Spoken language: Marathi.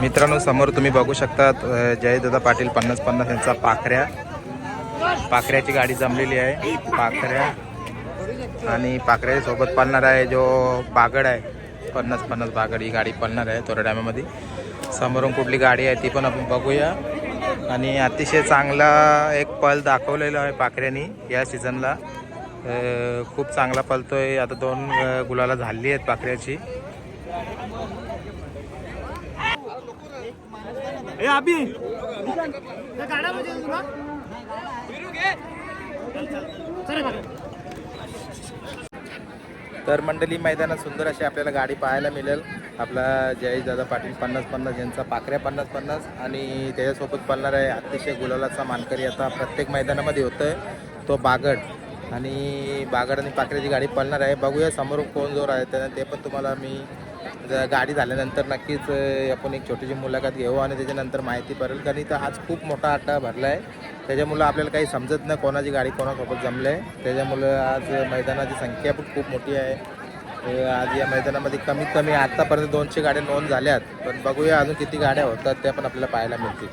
मित्रांनो समोर तुम्ही बघू शकतात जयदादा पाटील पन्नास पन्नास यांचा पाखऱ्या. पाखऱ्याची गाडी जमलेली आहे. पाखऱ्या. आणि पाखऱ्याच्या सोबत पळणार आहे जो बागड आहे. पन्नास पन्नास बागड ही गाडी पळणार आहे थोड्या टायमामध्ये समोरून कुठली गाडी आहे ती पण आपण बघूया. आणि अतिशय चांगला एक पल दाखवलेला आहे पाखऱ्यानी या सीझनला खूप चांगला पलतोय आता दोन गुलाला झाली आहेत पाखऱ्याची. तर मंडळी मैदानात सुंदर अशी आपल्याला गाडी पाहायला मिळेल. आपला जयेश दादा पाटील पन्नास पन्नास यांचा पाखऱ्या पन्नास पन्नास आणि त्याच्यासोबत पडणार आहे अतिशय गुलालाचा मानकरी. आता प्रत्येक मैदानामध्ये होतोय तो बागड. आणि बागड आणि पाखऱ्याची गाडी पळणार आहे. बघूया समोर कोण जोर आहे त्यानं ते पण तुम्हाला मी गाडी झाल्यानंतर नक्कीच आपण एक छोटीशी मुलाखत घेऊ आणि त्याच्यानंतर माहिती पडेल कारण इथं आज खूप मोठा आटा भरला आहे त्याच्यामुळं आपल्याला काही समजत नाही कोणाची गाडी कोणासोबत जमलं आहे त्याच्यामुळं आज मैदानाची संख्या पण खूप मोठी आहे. आज या मैदानामध्ये कमीत कमी आत्तापर्यंत दोनशे गाड्या नोंद झाल्यात. पण बघूया अजून किती गाड्या होतात त्या पण आपल्याला पाहायला मिळतील.